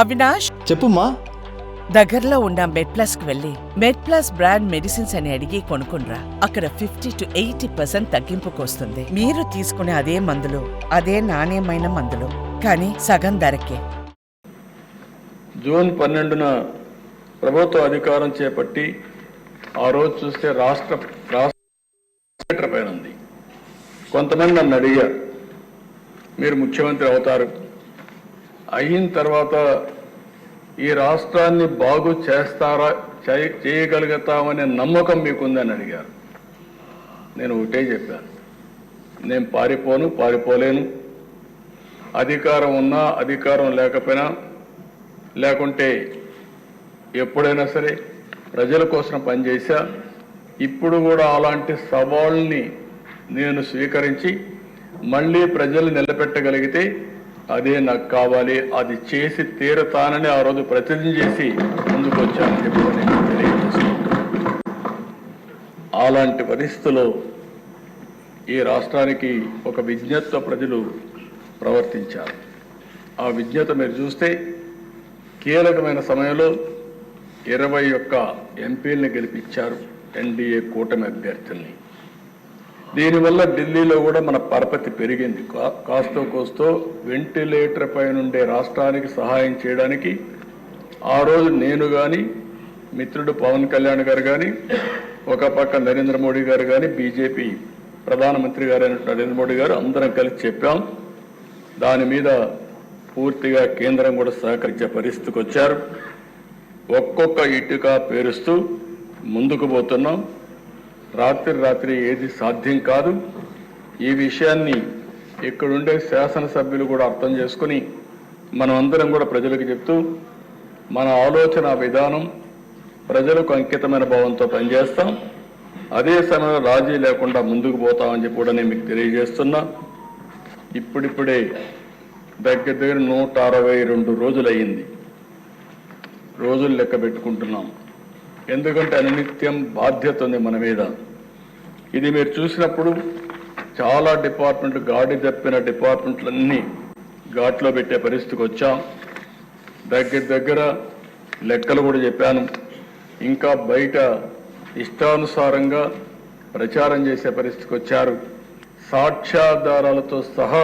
అవినాష్? చెప్పుమా దగ్గరలో ఉన్న మెడ్ ప్లస్కు వెళ్ళి మెడ్ ప్లస్ బ్రాండ్ మెడిసిన్స్ అని అడిగి కొనుక్కునరా అక్కడ ఫిఫ్టీ టు ఎయిటీ పర్సెంట్ తగ్గింపుకు వస్తుంది మీరు తీసుకునే అదే మందులు అదే నాణ్యమైన మందులు. కానీ సగం ధరకే. జూన్ పన్నెండున ప్రభుత్వ అధికారం చేపట్టి ఆ రోజు చూస్తే రాష్ట్ర రాష్ట్ర పైన ఉంది. కొంతమంది నన్ను అడిగారు మీరు ముఖ్యమంత్రి అవుతారు. అయిన తర్వాత ఈ రాష్ట్రాన్ని బాగు చేస్తారా చేయ- చేయగలుగుతామనే నమ్మకం మీకుందని అడిగారు. నేను ఒకటే చెప్పాను. నేను పారిపోను పారిపోలేను. అధికారం ఉన్నా అధికారం లేకపోయినా లేకుంటే ఎప్పుడైనా సరే ప్రజల కోసం పనిచేశా. ఇప్పుడు కూడా అలాంటి సవాళ్ళని నేను స్వీకరించి మళ్ళీ ప్రజలు నిలబెట్టగలిగితే అదే నాకు కావాలి. అది చేసి తీరతానని ఆ రోజు ప్రతిజ్ఞ చేసి ముందుకు వచ్చానని చెప్పి నేను అలాంటి పరిస్థితుల్లో ఈ రాష్ట్రానికి ఒక విజ్ఞత ప్రజలు ప్రవర్తించారు. ఆ విజ్ఞత మీరు చూస్తే కీలకమైన సమయంలో ఇరవై ఒక్క ఎంపీల్ని గెలిపించారు ఎన్డీఏ కూటమి అభ్యర్థుల్ని. దీనివల్ల ఢిల్లీలో కూడా మన పరపతి పెరిగింది. కా- కాస్తో కోస్తో వెంటిలేటర్ పై నుండే రాష్ట్రానికి సహాయం చేయడానికి ఆ రోజు నేను కానీ మిత్రుడు పవన్ కళ్యాణ్ గారు కానీ ఒక పక్క నరేంద్ర మోడీ గారు కానీ బీజేపీ ప్రధానమంత్రి గారైన నరేంద్ర మోడీ గారు అందరం కలిసి చెప్పాం. దాని మీద పూర్తిగా కేంద్రం కూడా సహకరించే పరిస్థితికి వచ్చారు. ఒక్కొక్క ఇటుక పేరుస్తూ ముందుకు పోతున్నాం. రాత్రి రాత్రి ఏది సాధ్యం కాదు. ఈ విషయాన్ని ఇక్కడుండే శాసనసభ్యులు కూడా అర్థం చేసుకుని మనం అందరం కూడా ప్రజలకు చెప్తూ మన ఆలోచన విధానం ప్రజలకు అంకితమైన భావంతో పనిచేస్తాం. అదే సమయంలో రాజీ లేకుండా ముందుకు పోతామని చెప్పి కూడా నేను మీకు తెలియజేస్తున్నా. ఇప్పుడిప్పుడే దగ్గర దగ్గర నూట అరవై రెండు రోజులయ్యింది. రోజులు లెక్క పెట్టుకుంటున్నాం. ఎందుకంటే అనునిత్యం బాధ్యత ఉంది మన మీద. ఇది మీరు చూసినప్పుడు చాలా డిపార్ట్మెంట్లు గాడి తప్పిన డిపార్ట్మెంట్లన్నీ ఘాట్లో పెట్టే పరిస్థితికి వచ్చాం. దగ్గర దగ్గర లెక్కలు కూడా చెప్పాను. ఇంకా బయట ఇష్టానుసారంగా ప్రచారం చేసే పరిస్థితికి వచ్చారు. సాక్ష్యాధారాలతో సహా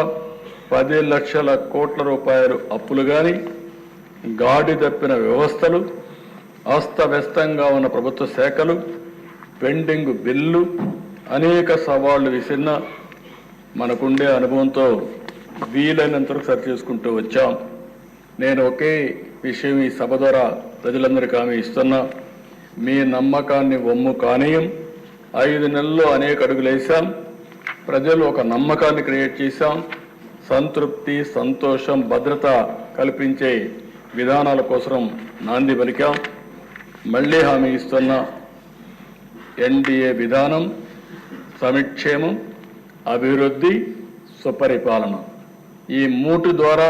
పది లక్షల కోట్ల రూపాయలు అప్పులు కానీ గాడి తప్పిన వ్యవస్థలు అస్తవ్యస్తంగా ఉన్న ప్రభుత్వ శాఖలు పెండింగ్ బిల్లు అనేక సవాళ్ళు విసిరిన మనకుండే అనుభవంతో వీలైనంత వరకు సరి చేసుకుంటూ వచ్చాం. నేను ఒకే విషయం ఈ సభ ద్వారా ప్రజలందరికీ హామీ ఇస్తున్నా. మీ నమ్మకాన్ని వమ్ము కానీయం ఐదు నెలల్లో అనేక అడుగులు వేశాం. ప్రజలు ఒక నమ్మకాన్ని క్రియేట్ చేశాం. సంతృప్తి సంతోషం భద్రత కల్పించే విధానాల కోసం నాంది పలికాం. మళ్ళీ హామీ ఇస్తున్న. ఎన్డీఏ విధానం సమిక్షేమం అభివృద్ధి సుపరిపాలన. ఈ మూటి ద్వారా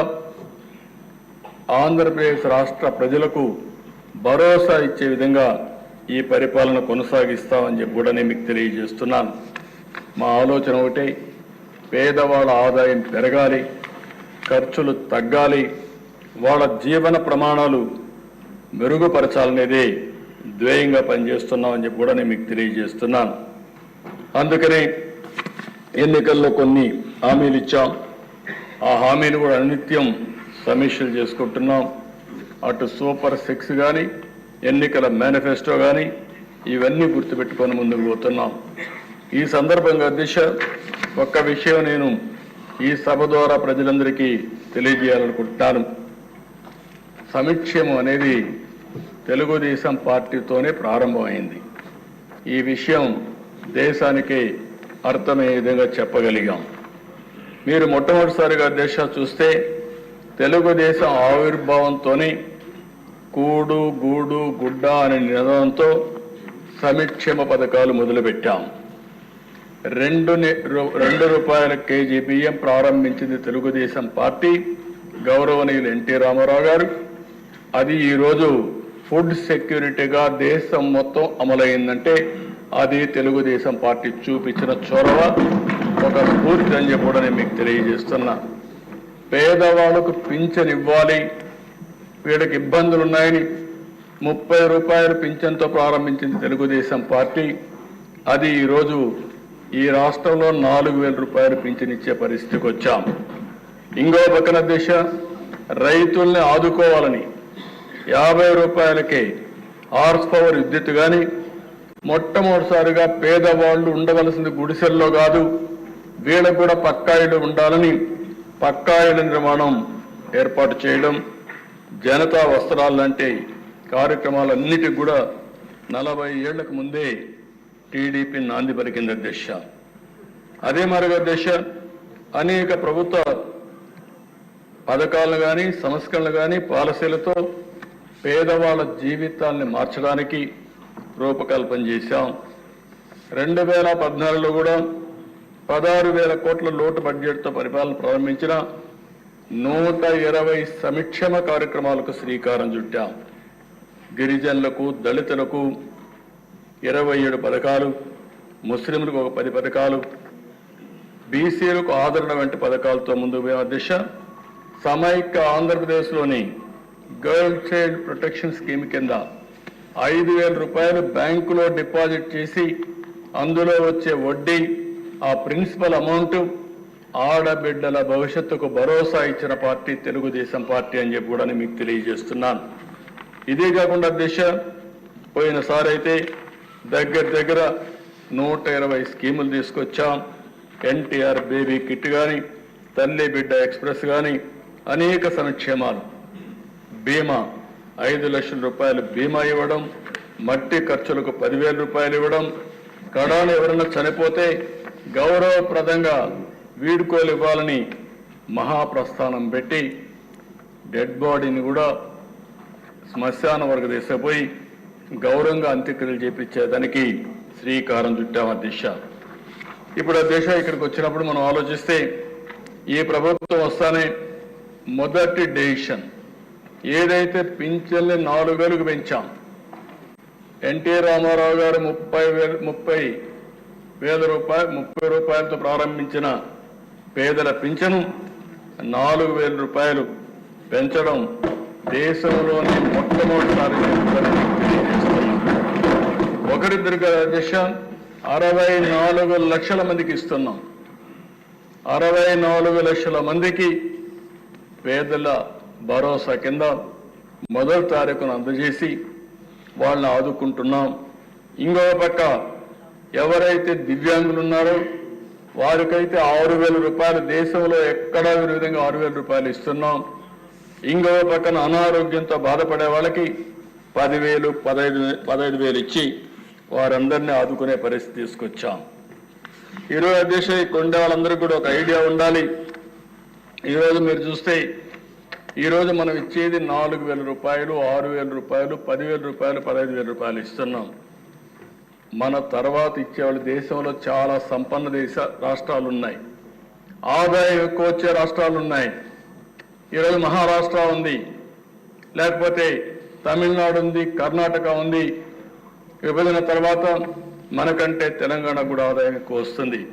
ఆంధ్రప్రదేశ్ రాష్ట్ర ప్రజలకు భరోసా ఇచ్చే విధంగా ఈ పరిపాలన కొనసాగిస్తామని చెప్పి కూడా నేను మీకు తెలియజేస్తున్నాను. మా ఆలోచన ఒకటే పేదవాళ్ళ ఆదాయం పెరగాలి ఖర్చులు తగ్గాలి వాళ్ళ జీవన ప్రమాణాలు మెరుగుపరచాలనేదే ధ్యేయంగా పనిచేస్తున్నామని చెప్పి కూడా నేను మీకు తెలియజేస్తున్నాను. అందుకనే ఎన్నికల్లో కొన్ని హామీలు ఇచ్చాం. ఆ హామీలు కూడా అనిత్యం సమీక్షలు చేసుకుంటున్నాం. అటు సూపర్ సిక్స్ కానీ ఎన్నికల మేనిఫెస్టో కానీ ఇవన్నీ గుర్తుపెట్టుకొని ముందుకు పోతున్నాం. ఈ సందర్భంగా దిశ ఒక్క విషయం నేను ఈ సభ ద్వారా ప్రజలందరికీ తెలియజేయాలనుకుంటున్నాను. సమిక్షేమం అనేది తెలుగుదేశం పార్టీతోనే ప్రారంభమైంది. ఈ విషయం దేశానికి అర్థమయ్యే విధంగా చెప్పగలిగాం. మీరు మొట్టమొదటిసారిగా దేశ చూస్తే తెలుగుదేశం ఆవిర్భావంతోనే కూడు గూడు గుడ్డ అనే నినాదంతో సమిక్షేమ పథకాలు మొదలుపెట్టాం. రెండు రెండు రూపాయల కేజీ బియ్యం ప్రారంభించింది తెలుగుదేశం పార్టీ గౌరవనీయులు ఎన్టీ రామారావు గారు. అది ఈరోజు ఫుడ్ సెక్యూరిటీగా దేశం మొత్తం అమలైందంటే అది తెలుగుదేశం పార్టీ చూపించిన చొరవ ఒక స్ఫూర్తి అని చెప్పి మీకు తెలియజేస్తున్నా. పేదవాళ్ళకు పింఛన్ ఇవ్వాలి. వీళ్ళకి ఇబ్బందులు ఉన్నాయని ముప్పై రూపాయలు పింఛన్తో ప్రారంభించింది తెలుగుదేశం పార్టీ. అది ఈరోజు ఈ రాష్ట్రంలో నాలుగు వేల రూపాయలు పింఛనిచ్చే పరిస్థితికి వచ్చాం. ఇంకో పక్కన దిశ రైతుల్ని ఆదుకోవాలని యాభై రూపాయలకే హార్స్ పవర్ విద్యుత్ కానీ మొట్టమొదటిసారిగా పేదవాళ్ళు ఉండవలసింది గుడిసెల్లో కాదు వీళ్ళకు కూడా పక్కాయిలు ఉండాలని పక్కాయిల నిర్మాణం ఏర్పాటు చేయడం జనతా వస్త్రాలు లాంటి కార్యక్రమాలన్నిటికి కూడా నలభై ఏళ్ళకు ముందే టీడీపీ నాంది పలికింది దిశ అదే మరొక దిశ అనేక ప్రభుత్వ పథకాలను కానీ సంస్కరణలు కానీ పాలసీలతో పేదవాళ్ళ జీవితాల్ని మార్చడానికి రూపకల్పన చేశాం. రెండు వేల పద్నాలుగులో కూడా పదహారు వేల కోట్ల లోటు బడ్జెట్తో పరిపాలన ప్రారంభించిన నూట ఇరవై సంక్షేమ కార్యక్రమాలకు శ్రీకారం చుట్టాం. గిరిజనులకు దళితులకు ఇరవై ఏడు పథకాలు ముస్లింలకు ఒక పది పథకాలు బీసీలకు ఆదరణ వంటి పథకాలతో ముందుకు పోయిన దిశ సమైక్య ఆంధ్రప్రదేశ్లోని గర్ల్ చైల్డ్ ప్రొటెక్షన్ స్కీమ్ కింద ఐదు వేల రూపాయలు బ్యాంకులో డిపాజిట్ చేసి అందులో వచ్చే వడ్డీ ఆ ప్రిన్సిపల్ అమౌంట్ ఆడబిడ్డల భవిష్యత్తుకు భరోసా ఇచ్చిన పార్టీ తెలుగుదేశం పార్టీ అని చెప్పి కూడా మీకు తెలియజేస్తున్నాను. ఇదే కాకుండా దిశ పోయినసారి అయితే దగ్గర దగ్గర నూట ఇరవై స్కీములు తీసుకొచ్చాం. ఎన్టీఆర్ బేబీ కిట్ కానీ తల్లి బిడ్డ ఎక్స్ప్రెస్ కానీ అనేక సంక్షేమాలు. బీమా ఐదు లక్షల రూపాయలు బీమా ఇవ్వడం మట్టి ఖర్చులకు పదివేల రూపాయలు ఇవ్వడం కడాలు ఎవరైనా చనిపోతే గౌరవప్రదంగా వీడుకోలు ఇవ్వాలని మహాప్రస్థానం పెట్టి డెడ్ బాడీని కూడా శ్మశాన వరకు తీసుకుపోయి గౌరవంగా అంత్యక్రియలు చేపించేదానికి శ్రీకారం చుట్టాం దిశ. ఇప్పుడు దేశ ఇక్కడికి వచ్చినప్పుడు మనం ఆలోచిస్తే ఈ ప్రభుత్వం వస్తానే మొదటి డెసిషన్. ఏదైతే పింఛన్ని నాలుగు వేలకు పెంచాం ఎన్టీ రామారావు గారు ముప్పై వేల ముప్పై వేల రూపాయలు ముప్పై రూపాయలతో ప్రారంభించిన పేదల పింఛను నాలుగు వేల రూపాయలు పెంచడం దేశంలోని మొట్టమొదటిసారి జరుగుతుందని తెలియజేస్తున్నాం. దిశ అరవై నాలుగు లక్షల మందికి ఇస్తున్నాం అరవై నాలుగు లక్షల మందికి పేదల భరోసా కింద మొదటి తారీఖును అందజేసి వాళ్ళని ఆదుకుంటున్నాం. ఇంకో పక్క ఎవరైతే దివ్యాంగులు ఉన్నారో వారికైతే ఆరు వేల రూపాయలు దేశంలో ఎక్కడా విధంగా ఆరు వేల రూపాయలు ఇస్తున్నాం. ఇంకో పక్కన అనారోగ్యంతో బాధపడే వాళ్ళకి పదివేలు పదహైదు పదహైదు వేలు ఇచ్చి వారందరినీ ఆదుకునే పరిస్థితి తీసుకొచ్చాం. ఈరోజు అధ్యక్ష కొండే వాళ్ళందరికీ కూడా ఒక ఐడియా ఉండాలి. ఈరోజు మీరు చూస్తే ఈరోజు మనం ఇచ్చేది నాలుగు వేల రూపాయలు ఆరు వేల రూపాయలు పదివేల రూపాయలు పదహైదు వేల రూపాయలు ఇస్తున్నాం. మన తర్వాత ఇచ్చేవాళ్ళు దేశంలో చాలా సంపన్న దేశ రాష్ట్రాలు ఉన్నాయి ఆదాయం ఎక్కువ వచ్చే రాష్ట్రాలు ఉన్నాయి ఈరోజు మహారాష్ట్ర ఉంది. లేకపోతే తమిళనాడు ఉంది కర్ణాటక ఉంది. విభజన తర్వాత మనకంటే తెలంగాణ కూడా ఆదాయం ఎక్కువ వస్తుంది.